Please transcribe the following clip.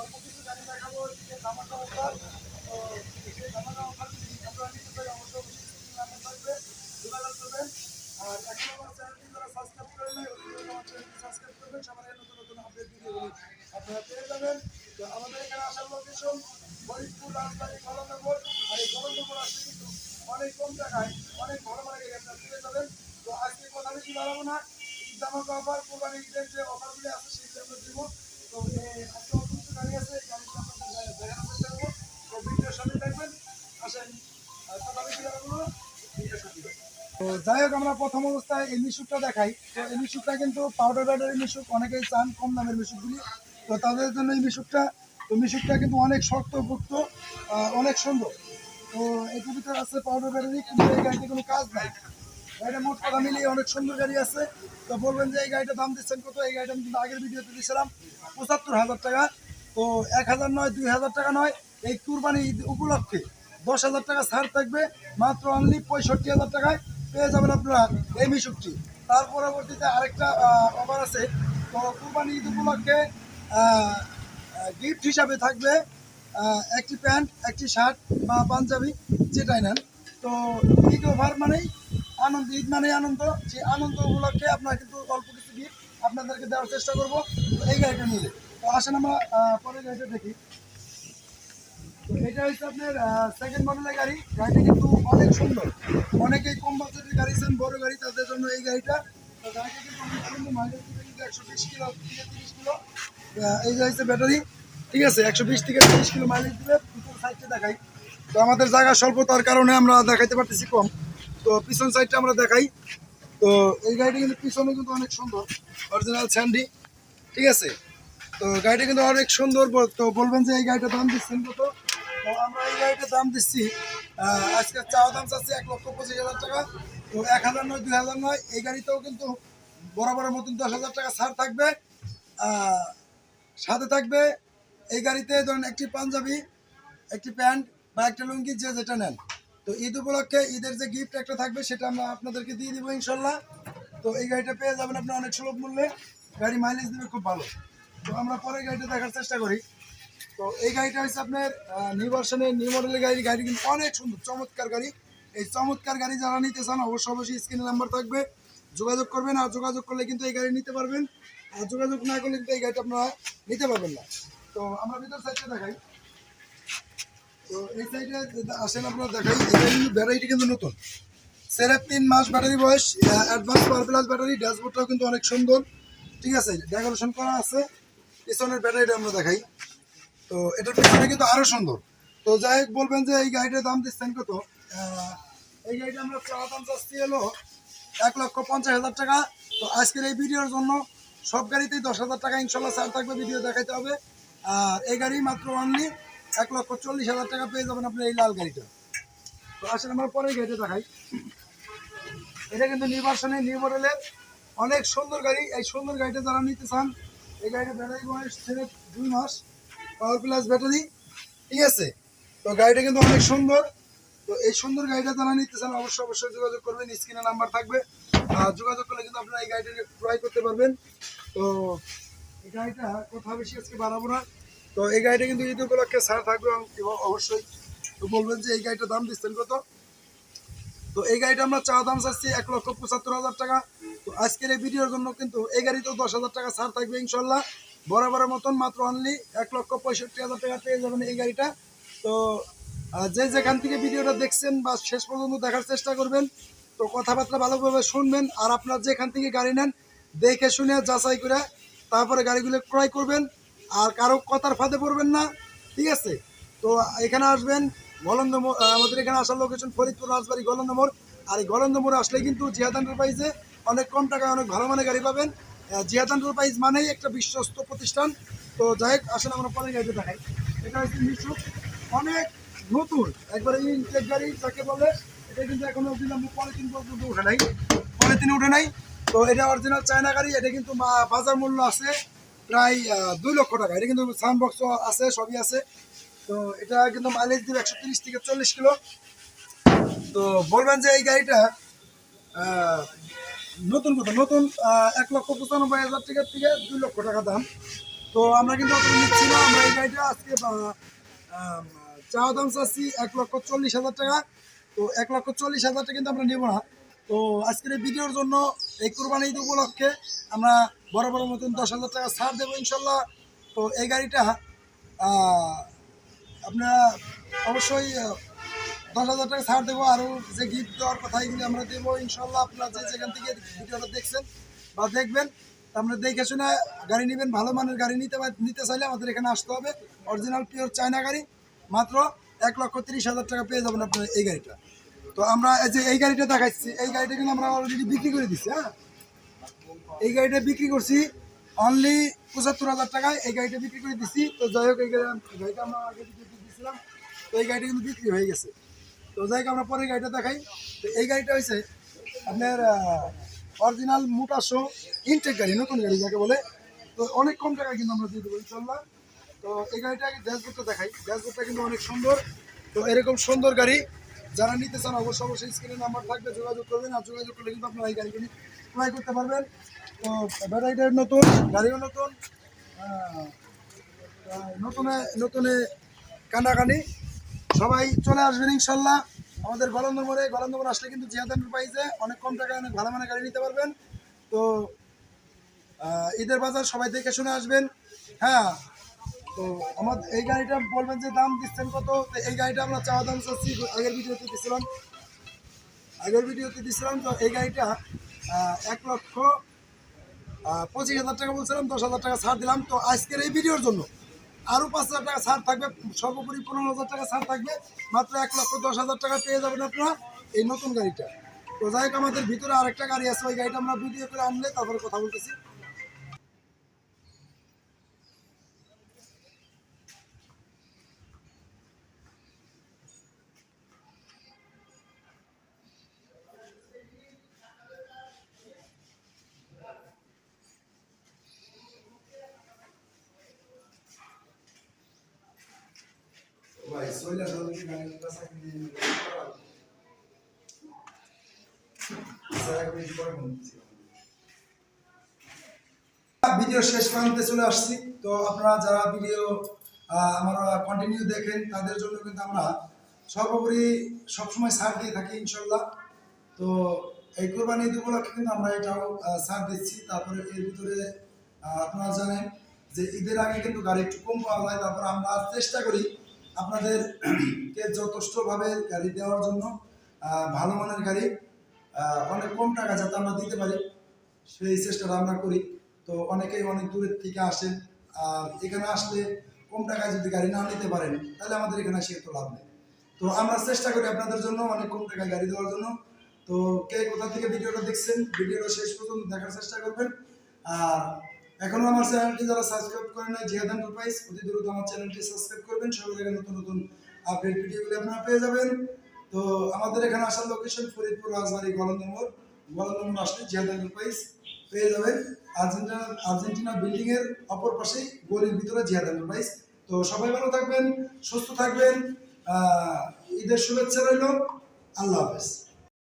অল্প কিছু গাড়ি দেখাবো যে ধামাকা অফার তো সেই ধামাকা অফার যদি আপনারা নিতে চাই অবশ্যই অবশ্যই থাকবে যোগাযোগ করবেন। আর এখন আমার চ্যানেলটি যারা করবেন। সবার নতুন নতুন আপডেট ভিডিওগুলি আপনারা পেয়ে যাবেন। তো আমাদের এখানে আসার লোকেশন ফরিদপুর রাজবাড়ি কলমনগর আর এই কলমনগর আসলে কিন্তু অনেক কম টাকায় অনেক ভালো গাড়ি আপনারা পেয়ে যাবেন। তো আজকে কথা বেশি বাড়াবো না। তো এই যাই হোক, আমরা প্রথম অবস্থায় এই মিশুকটা দেখাই। তো এই মিশুকটা কিন্তু পাউডার ব্যাটারি মিশুক, অনেকেই চান কম দামের মিশুকগুলি। তো তাদের জন্য এই মিশুকটা, তো মিশুকটা কিন্তু অনেক শক্ত পোক্ত অনেক সুন্দর। তো এটার ভিতরে আছে পাউডার ব্যাটারি কিন্তু এই গাড়িতে কোনো কাজ নাই। গাড়িটা মোট কথা মিলিয়ে অনেক সুন্দর গাড়ি আছে। তো বলবেন যে এই গাড়িটার দাম দিচ্ছেন কত? এই গাড়িটা আমি কিন্তু আগের ভিডিওতে দিয়েছিলাম পঁচাত্তর হাজার টাকা। তো এক হাজার নয়, দুই হাজার টাকা নয়, এই কুরবানি ঈদ উপলক্ষে দশ হাজার টাকা ছাড় থাকবে, মাত্র অনলি পঁয়ষট্টি হাজার টাকায় পেয়ে যাবেন আপনারা এই মিশুকটি। তার পরবর্তীতে আরেকটা অফার আছে। তো কুরবানি ঈদ উপলক্ষে গিফট হিসাবে থাকবে একটি প্যান্ট, একটি শার্ট বা পাঞ্জাবি, যেটাই নেন। তো ঈদ ওভার মানেই আনন্দ, ঈদ মানেই আনন্দ। সেই আনন্দ উপলক্ষে আপনার কিন্তু অল্প কিছু গিফট আপনাদেরকে দেওয়ার চেষ্টা করব এই গাড়িটা নিয়ে তো আসেন আমরা পরের গাড়িটা দেখি। তো এটা হচ্ছে আপনার সেকেন্ড মডেলের গাড়ি। গাড়িটা কিন্তু অনেক সুন্দর। অনেকেই কম বাজেটের গাড়ি চান, বড় গাড়ি, তাদের জন্য এই গাড়িটা। কিন্তু একশো বিশ কিলো, তিরিশ কিলো। এই হচ্ছে ব্যাটারি। ঠিক আছে, একশো বিশ থেকে তিরিশ কিলো সাইডটা দেখাই। তো আমাদের জায়গা স্বল্পতার কারণে আমরা দেখাইতে পারতেছি কম। তো পিছন সাইডটা আমরা দেখাই। তো এই গাড়িটা কিন্তু পিছনে কিন্তু অনেক সুন্দর অরিজিনাল স্যান্ডি ঠিক আছে? তো গাড়িটা কিন্তু অনেক সুন্দর তো বলবেন যে এই গাড়িটার দাম দিচ্ছেন কত? তো আমরা এই গাড়িটার দাম দিচ্ছি আজকে চাওয়া দাম চাচ্ছি এক লক্ষ পঁচিশ হাজার টাকা। তো এক হাজার নয়, দুই হাজার নয়, এই গাড়িতেও কিন্তু বরাবরের মতন দশ হাজার টাকা ছাড় থাকবে। সাথে থাকবে এই গাড়িতে ধরুন একটি পাঞ্জাবি, একটি প্যান্ট বা একটা লুঙ্গি, যে যেটা নেন। তো ঈদ উপলক্ষে ঈদের যে গিফট একটা থাকবে সেটা আমরা আপনাদেরকে দিয়ে দিব ইনশাল্লাহ তো এই গাড়িটা পেয়ে যাবেন আপনার অনেক সুলভ মূল্যে। গাড়ি মাইলেজ দেবে খুব ভালো। তো আমরা পরের গাড়িটা দেখার চেষ্টা করি। তো এই গাড়িটা হচ্ছে আপনার নিউ ভার্সনের নিউ মডেলের গাড়ি। গাড়ি কিন্তু অনেক সুন্দর, চমৎকার গাড়ি। এই চমৎকার গাড়ি যারা নিতে চান অবশ্যই অবশ্যই স্ক্রিনে নাম্বার থাকবে। যোগাযোগ করবেন আর যোগাযোগ করলে কিন্তু এই গাড়ি নিতে পারবেন। আর যোগাযোগ না করলে কিন্তু এই গাড়িটা আপনারা নিতে পারবেন না। তো আমরা ভিতর সাইডটা দেখাই। তো এই দেখাই। কিন্তু নতুন। তিন মাস ব্যাটারি বয়স অ্যাডভান্স প্লাস ব্যাটারি ড্যাশবোর্ডটাও কিন্তু অনেক সুন্দর। ঠিক আছে ডেকোরেশন করা আছে। পিছনের ব্যাটারিটা আমরা দেখাই। তো কিন্তু আরও সুন্দর। তো যাই হোক, বলবেন যে এই গাড়িটার দাম দিচ্ছেন কত? এই গাড়িটা আমরা দাম এক লক্ষ পঞ্চাশ হাজার টাকা। তো আজকের এই ভিডিওর জন্য সব গাড়িতেই দশ হাজার টাকা ইনশাল্লাহ থাকবে ভিডিও দেখাইতে হবে। আর এই গাড়ি মাত্র অনলি এক লক্ষ চল্লিশ হাজার টাকা পেয়ে যাবেন আপনার এই লাল গাড়িটা। তো আসলে আমরা পরের গাড়িটা দেখাই। এটা কিন্তু নির্বাচনে নিউ মডেলের অনেক সুন্দর গাড়ি। এই সুন্দর গাড়িটা যারা নিতে চান, এই গাড়িটা ব্যাটারি বয়স থেকে দুই মাস, পাওয়ার প্লাস ব্যাটারি, ঠিক আছে? তো গাড়িটা কিন্তু অনেক সুন্দর। তো এই সুন্দর গাড়িটা যারা নিতে চান, অবশ্যই অবশ্যই যোগাযোগ করবেন। স্ক্রিনে নাম্বার থাকবে। আর যোগাযোগ করলে কিন্তু আপনারা এই গাড়িটাকে ক্রয় করতে পারবেন। তো এই গাড়িটা কথা বেশি আজকে বাড়াবো না। তো এই গাড়িটা কিন্তু ঈদ উপলক্ষে ছাড় থাকবে এবং অবশ্যই তো বলবেন যে এই গাড়িটার দাম দিচ্ছেন কত? তো এই গাড়িটা আমরা চা দাম চাচ্ছি এক লক্ষ পঁচাত্তর হাজার টাকা। তো আজকের এই ভিডিওর জন্য কিন্তু এই গাড়িতেও দশ হাজার টাকা ছাড় থাকবে ইনশাল্লাহ। বরাবরের মতন মাত্র অনলি এক লক্ষ পঁয়ষট্টি হাজার টাকা পেয়ে যাবেন এই গাড়িটা। তো যে যেখান থেকে ভিডিওটা দেখছেন বা শেষ পর্যন্ত দেখার চেষ্টা করবেন, তো কথাবার্তা ভালোভাবে শুনবেন আর আপনার যেখান থেকে গাড়ি নেন, দেখে শুনে যাচাই করে তারপরে গাড়িগুলো ক্রয় করবেন। আর কারও কথার ফাঁদে পড়বেন না, ঠিক আছে? তো এখানে আসবেন গলন্দমো আমাদের এখানে আসার লোকেশন ফরিদপুর, রাজবাড়ি, গলন্দ মোড়। আর এই গলন্দ মোড় আসলে কিন্তু জিহাদ এন্টারপ্রাইজে অনেক কম টাকায় অনেক ভালো মানের গাড়ি পাবেন। জিহাদ এন্টারপ্রাইজ মানেই একটা বিশ্বস্ত প্রতিষ্ঠান। তো যাই হোক আসলে আমরা পরে গাড়িতে দেখাই। এটা হচ্ছে মিশুক। অনেক নতুন, একবারে ইনটেক গাড়ি যাকে বলে, এটা কিন্তু এখনও অব্দি পলিথিন পর্যন্ত উঠে নাই। পলিথিন উঠে নাই। তো এটা অরিজিনাল চায়না গাড়ি, এটা কিন্তু বাজার মূল্য আছে প্রায় দুই লক্ষ টাকা। এটা কিন্তু সাউন্ড বক্স আছে, সবই আছে। তো এটা কিন্তু মাইলেজ দিবে একশো তিরিশ থেকে চল্লিশ কিলো। তো বলবেন যে এই গাড়িটা নতুন কথা, নতুন এক লক্ষ পঁচানব্বই হাজার টাকার থেকে দুই লক্ষ টাকা দাম। তো আমরা কিন্তু নিচ্ছি না, আমরা এই গাড়িটা আজকে চাওয়া দাম চাচ্ছি এক লক্ষ চল্লিশ হাজার টাকা। তো এক লক্ষ চল্লিশ হাজার টাকা কিন্তু আমরা নেব না। তো আজকের ভিডিওর জন্য এই কোরবানি ঈদ উপলক্ষে আমরা বড় মতন দশ হাজার টাকা ছাড় দেবো ইনশাল্লাহ। তো এই গাড়িটা আপনারা অবশ্যই দশ হাজার টাকা ছাড় দেবো। আরও যে গিফট দেওয়ার কথা এগুলি আমরা দেবো ইনশাল্লাহ। আপনারা যে যেখান থেকে ভিডিওটা দেখছেন বা দেখবেন আমরা দেখে শুনে গাড়ি নেবেন, ভালো মানের গাড়ি নিতে নিতে চাইলে আমাদের এখানে আসতে হবে। অরিজিনাল পিওর চায়না গাড়ি। মাত্র এক লক্ষ তিরিশ হাজার টাকা পেয়ে যাবেন আপনার এই গাড়িটা। তো আমরা এই যে এই গাড়িটা দেখাচ্ছি, এই গাড়িটা কিন্তু আমরা অলরেডি বিক্রি করে দিচ্ছি হ্যাঁ? এই গাড়িটা বিক্রি করছি অনলি পঁচাত্তর হাজার টাকায় এই গাড়িটা বিক্রি করে দিচ্ছি তো যাই হোক, এই গাড়ি- গাড়িটা আমরা আগে দিয়েছিলাম তো এই গাড়িটা কিন্তু বিক্রি হয়ে গেছে। তো যাই হোক, আমরা পরে গাড়িটা দেখাই। তো এই গাড়িটা হয়েছে আপনার অরিজিনাল মোটা শো ইনটেক গাড়ি, নতুন গাড়ি যাকে বলে। তো অনেক কম টাকা কিন্তু আমরা দিয়ে দেবো ইনশাল্লাহ তো এই গাড়িটা ড্যাশবোর্ডটা দেখাই। ড্যাশবোর্ডটা কিন্তু অনেক সুন্দর। তো এরকম সুন্দর গাড়ি, যারা নিতে চান অবশ্যই অবশ্যই স্ক্রিনে নাম্বার থাকবে, যোগাযোগ করবেন। আর যোগাযোগ করলে কিন্তু আপনারা এই গাড়িগুলি ক্রয় করতে পারবেন। তো ব্যাটারিটা নতুন, গাড়িও নতুন নতুনে নতুনে কানাকানি সবাই চলে আসবেন ইনশাল্লাহ। আমাদের গলন্দ মোড়ে গলন্দ মোড় আসলে কিন্তু জিয়াদ প্রাইসে অনেক কম টাকায় অনেক ভালো মানের গাড়ি নিতে পারবেন। তো ঈদের বাজার সবাই দেখে শুনে আসবেন। হ্যাঁ তো আমার এই গাড়িটা বলবেন যে দাম দিচ্ছেন কত? তো এই গাড়িটা আমরা চাওয়া দাম চাচ্ছি আগের ভিডিওতে দিচ্ছিলাম আগের ভিডিওতে দিচ্ছিলাম তো এই গাড়িটা এক লক্ষ পঁচিশ হাজার টাকা বলছিলাম, দশ হাজার টাকা ছাড় দিলাম। তো আজকের এই ভিডিওর জন্য আরও পাঁচ হাজার টাকা ছাড় থাকবে, সর্বোপরি পনেরো হাজার টাকা ছাড় থাকবে। মাত্র এক লক্ষ দশ হাজার টাকা পেয়ে যাবেন আপনারা এই নতুন গাড়িটা। তো যাই হোক, আমাদের ভিতরে আরেকটা গাড়ি আছে, ওই গাড়িটা আমরা ভিডিও করে আনলে তারপরে কথা বলতেছি। দিল। স্যার, এক মিনিট পরে ফোন ভিডিও শেষ চলে আসছি। তো আপনারা যারা ভিডিও কন্টিনিউ দেখেন তাদের জন্য কিন্তু আমরা সর্বোপরি সবসময় ছাড় দিয়ে থাকি ইনশাল্লাহ। তো এই কোরবানি ঈদ উপলক্ষে কিন্তু আমরা এটাও ছাড় দিচ্ছি। তারপরে এর ভিতরে আপনারা জানেন যে ঈদের আগে কিন্তু গাড়ি একটু কম পাওয়া যায়। তারপর আমরা চেষ্টা করি আপনাদের কে যথেষ্টভাবে গাড়ি দেওয়ার জন্য ভালো মানের গাড়ি অনেক কম টাকা যাতে আমরা দিতে পারি, সেই চেষ্টাটা আমরা করি। তো অনেকেই অনেক দূরের থেকে আসেন, আর এখানে আসলে কম টাকায় যদি গাড়ি না নিতে পারেন, তাহলে আমাদের এখানে সে তো লাভ নেই। তো আমরা চেষ্টা করি আপনাদের জন্য অনেক কম টাকায় গাড়ি দেওয়ার জন্য। তো কে কোথা থেকে ভিডিওটা দেখছেন, ভিডিওটা শেষ পর্যন্ত দেখার চেষ্টা করবেন। আর এখনও আমার চ্যানেলটি যারা সাবস্ক্রাইব করেন না জিহাদ এন্টারপ্রাইজ অতি দ্রুত আমার চ্যানেলটি সাবস্ক্রাইব করবেন। সবাই থেকে নতুন নতুন আপডেট ভিডিওগুলি আপনারা পেয়ে যাবেন। তো আমাদের এখানে আসার লোকেশন ফরিদপুর, রাজবাড়ি গলন্দমোর গলন্দমোর আসলে জিহাদ এন্টারপ্রাইজ পেয়ে যাবেন। আর্জেন্টিনা আর্জেন্টিনা বিল্ডিং এর অপর পাশেই, গলির ভিতরে জিহাদ এন্টারপ্রাইজ তো সবাই ভালো থাকবেন, সুস্থ থাকবেন। ঈদের শুভেচ্ছা রইল। আল্লাহ হাফেজ।